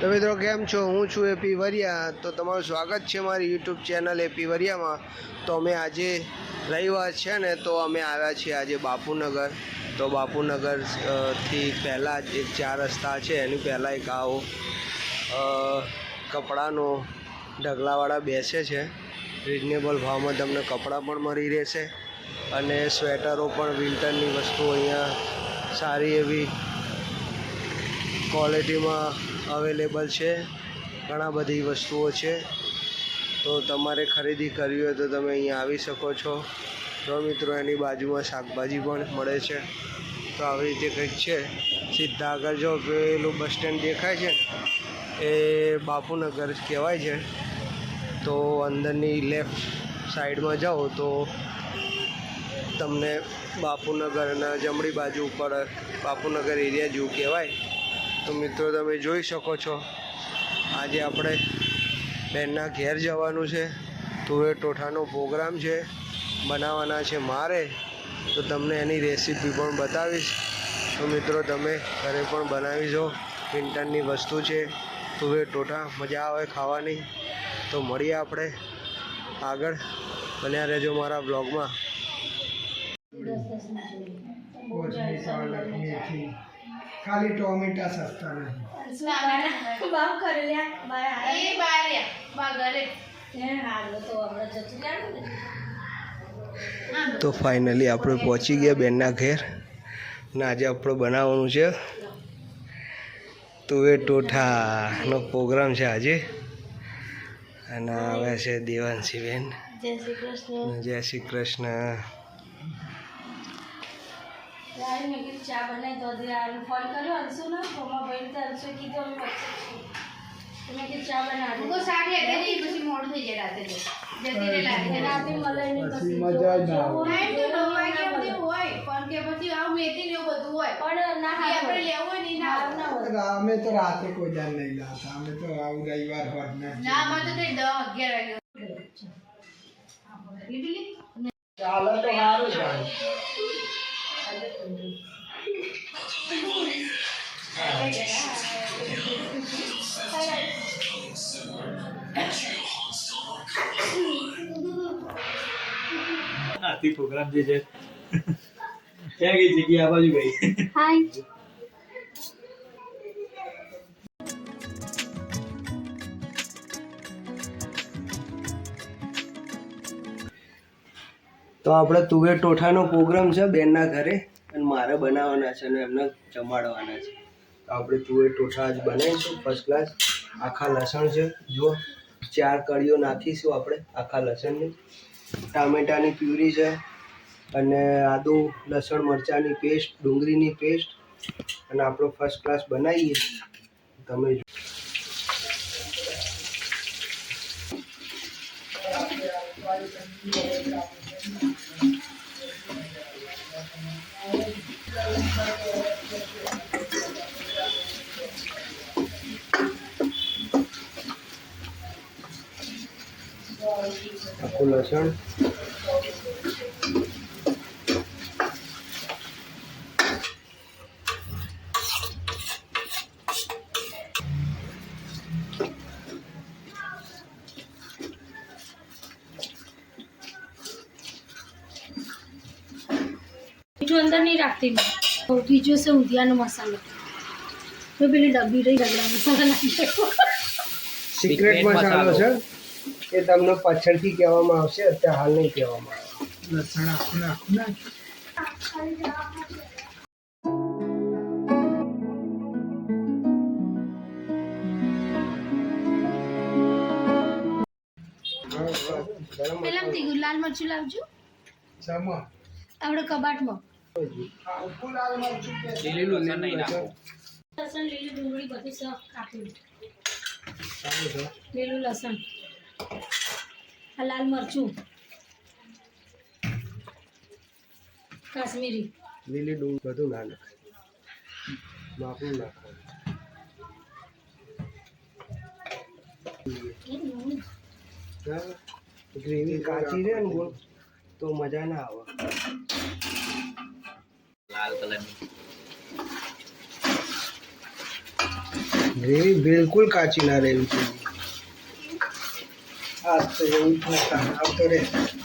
તો મિત્રો કેમ છો? હું છું એપી વરિયા. તો તમારું સ્વાગત છે મારી યુટ્યુબ ચેનલ એપી વરિયામાં. તો અમે આજે રવિવાર છે ને, તો અમે આવ્યા છીએ આજે બાપુનગર. તો બાપુનગરથી પહેલાં જ એક ચાર રસ્તા છે, એની પહેલાં એક આવો કપડાનો ઢગલાવાળા બેસે છે. રિઝનેબલ ભાવમાં તમને કપડાં પણ મળી રહેશે અને સ્વેટરો પણ વિન્ટરની વસ્તુઓ અહીંયા સારી એવી ક્વોલિટીમાં અવેલેબલ છે. ઘણા બધી વસ્તુઓ છે. તો તમારે ખરીદી કરવી હોય તો તમે અહીંયા આવી શકો છો. તો મિત્રો, એની બાજુમાં શાકભાજી પણ મળે છે. તો આવી રીતે કંઈક છે. સીધા આગળ જો પેલું બસ સ્ટેન્ડ દેખાય છે એ બાપુનગર કહેવાય છે. તો અંદરની લેફ્ટ સાઈડમાં જાઓ તો તમને બાપુનગરના જમણી બાજુ ઉપર બાપુનગર એરિયા જેવું કહેવાય. તો મિત્રો, તમે જોઈ શકો છો, આજે આપણે બેનના ઘેર જવાનું છે. તુવે ટોઠાનો પ્રોગ્રામ છે, બનાવવાના છે મારે. તો તમને એની રેસીપી પણ બતાવીશ. તો મિત્રો, તમે ઘરે પણ બનાવી જો. વિન્ટરની વસ્તુ છે તુવે ટોઠા મજા આવે ખાવાની. તો મળીએ આપણે આગળ. બન્યા રહેજો મારા બ્લોગમાં. ખાલી ટોમેટા સસ્તા નહીં. બાપ એ બારે તો આપણે જતું રહેવાનું ને તો ફાઇનલી આપણે પહોંચી ગયા બેનના ઘેર. ને આજે આપણે બનાવવાનું છે તુવેર ટોઠાનો પ્રોગ્રામ છે આજે. અને આવે છે દેવાંશીબેન જય શ્રી કૃષ્ણ. જય શ્રી કૃષ્ણ. યાર મેં કીધું ચા બનાવી તો યાર ફોન કર્યો અંશુ ને તો મારા ભાઈ તો અંશુ કીધું અમે વચ્ચે તો મેં કીધું ચા બનાવી હું સારી હતી પછી મોડું થઈ જાય રાતે તો. જલ્દી રાતે મળે પછી મજા જ ના આવે. ટાઈમ તો નવ વાગ્યા સુધી હોય પણ કે પછી આવું મેથી ને એવું બધું હોય. પણ ના આપણે લેવું હોય ને ના અમે તો રાતે કોઈ નહીં અમે તો આવું રવિવાર હોત ના. માં તો દસ અગિયાર વાગે લીધી ચાલે તો સારું છે આથી પ્રોગ્રામ જે છે. ક્યાં ગઈ જગ્યા? આ બાજુ ગઈ. હાય તો આપણે તુવેર ટોઠાનો પ્રોગ્રામ છે બેનના ઘરે અને મારે બનાવવાના છે અને એમને જમાડવાના છે. તો આપણે તુવેર ટોઠા આજ બનાવીશું ફર્સ્ટ ક્લાસ આખા લસણ છે. જુઓ, ચાર કળીઓ નાખીશું આપણે આખા લસણની. ટામેટાની પ્યુરી છે અને આદુ, લસણ મરચાંની પેસ્ટ ડુંગળીની પેસ્ટ અને આપણો ફર્સ્ટ ક્લાસ બનાવીએ. તમે જો. આખું લસણ. મીઠું અંદર નહીં રાખતી મેં. તો બીજો છે ઊંધિયાનો મસાલો. મેં પેલી ડબ્બી રહી રગડા મસાલા નાખી સિક્રેટ મસાલો. છે. એ તમને પાછળથી કહેવામાં આવશે અત્યારે હાલ નહીં કહેવામાં આવે. લસણ આખું આખું નાખ પેલા લાલ મરચું લાવજો. આપણે કબાટમાં. લીલું લસણ. લસણ લીલી ડુંગળી બધી સહ કાપી લીલું લસણ. આ લાલ મરચું. કાશ્મીરી. લીલી ડુંગ બધું ના નાખાય માપનું નાખવાનું ગ્રેવી કાચી રહે ને બોલ તો મજા ના આવે. લાલ કલરની. ગ્રેવી બિલકુલ કાચી ના રહેવી જોઈએ hasta eu implantar a autoridade.